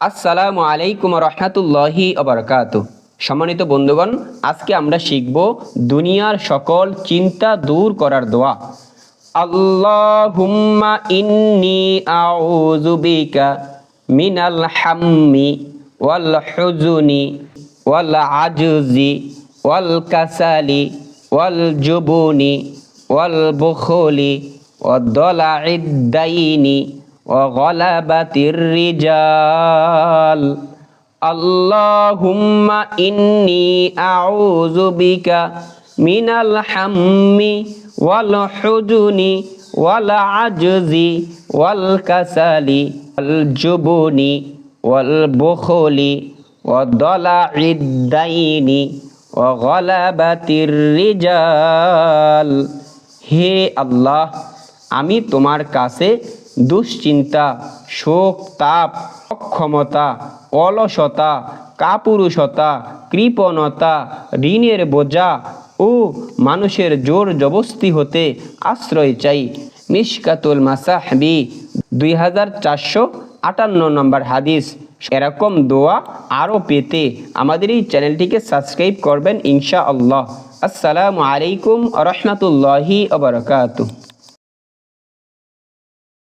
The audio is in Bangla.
আসসালামু আলাইকুম রহমাতুল্লাহি অবরকাত সম্মানিত বন্ধুগণ, আজকে আমরা শিখব দুনিয়ার সকল চিন্তা দূর করার দোয়া। আল্লাহুম্মা ইন্নি আউযু বিকা মিনাল হাম্মি ওয়াল হুজুনি ওয়াল আজজি ওয়াল কাসালি ওয়াল জুবুনি ওয়াল বুখুলি ওয়াদ দাইনি وغلبة الرجال اللهم إني أعوذ بك من الحم والحزن والعجز والكسل والجبن والبخل وضلع الدين وغلبة الرجال হে আল্লাহ আমি তোমার কাছে দুশ্চিন্তা, শোক, তাপ, অক্ষমতা, অলসতা, কাপুরুষতা, কৃপণতা, ঋণের বোঝা ও মানুষের জোর জবস্তি হতে আশ্রয় চাই। মিশকাতুল মাসাহবি, দুই হাজার চারশো আটান্ন নম্বর হাদিস। এরকম দোয়া আরও পেতে আমাদের এই চ্যানেলটিকে সাবস্ক্রাইব করবেন ইনশা আল্লাহ আসসালামু আলাইকুম রহমতুল্লাহি আবরকাত